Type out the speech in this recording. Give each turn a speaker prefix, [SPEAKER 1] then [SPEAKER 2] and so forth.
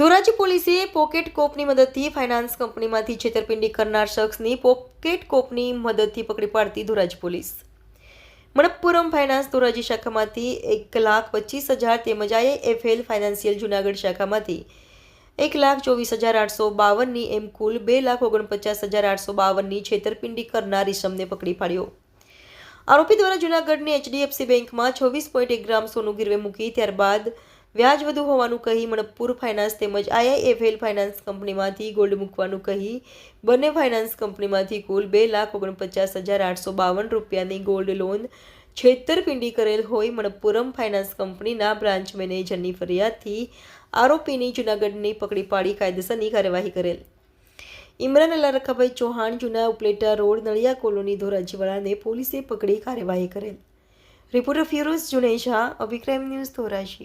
[SPEAKER 1] ધોરાજી પોલીસે પોકેટ કોપની મદદથી ફાઇનાન્સ કંપનીમાંથી છેતરપિંડી કરનાર શખ્સની પોકેટ કોપની મદદથી પકડી પાડતી ધોરાજી પોલીસ. મણપ્પુરમ ફાઇનાન્સ ધોરાજી શાખામાંથી એક લાખ પચીસ હજાર તેમજ આઈએફએલ ફાઇનાન્શિયલ જુનાગઢ શાખામાંથી એક લાખ ચોવીસ હજાર આઠસો બાવનની એમ કુલ બે લાખ ઓગણપચાસ હજાર આઠસો બાવનની છેતરપિંડી કરનાર ઇસમને પકડી પાડ્યો. આરોપી દ્વારા જૂનાગઢની એચડીએફસી બેંકમાં છવ્વીસ પોઈન્ટ એક ગ્રામ સોનું ગીરવે મૂકી ત્યારબાદ વ્યાજ વધુ હોવાનું કહી મણપુર ફાઇનાન્સ તેમજ આઈઆઈએફએલ ફાઇનાન્સ કંપનીમાંથી ગોલ્ડ મૂકવાનું કહી બંને ફાઇનાન્સ કંપનીમાંથી કુલ બે લાખ ઓગણપચાસ હજાર આઠસો બાવન રૂપિયાની ગોલ્ડ લોન છેતરપિંડી કરેલ હોય મણપ્પુરમ ફાઇનાન્સ કંપનીના બ્રાન્ચ મેનેજરની ફરિયાદથી આરોપીની જૂનાગઢની પકડી પાડી કાયદેસરની કાર્યવાહી કરેલ. ઇમરાન અલ્લા રખાભાઈ ચૌહાણ જૂના ઉપલેટા રોડ નળિયા કોલોની ધોરાજીવાળાને પોલીસે પકડી કાર્યવાહી કરેલ. Reporter Firoz Juneja અભિક્રાઇમ news Dhoraji.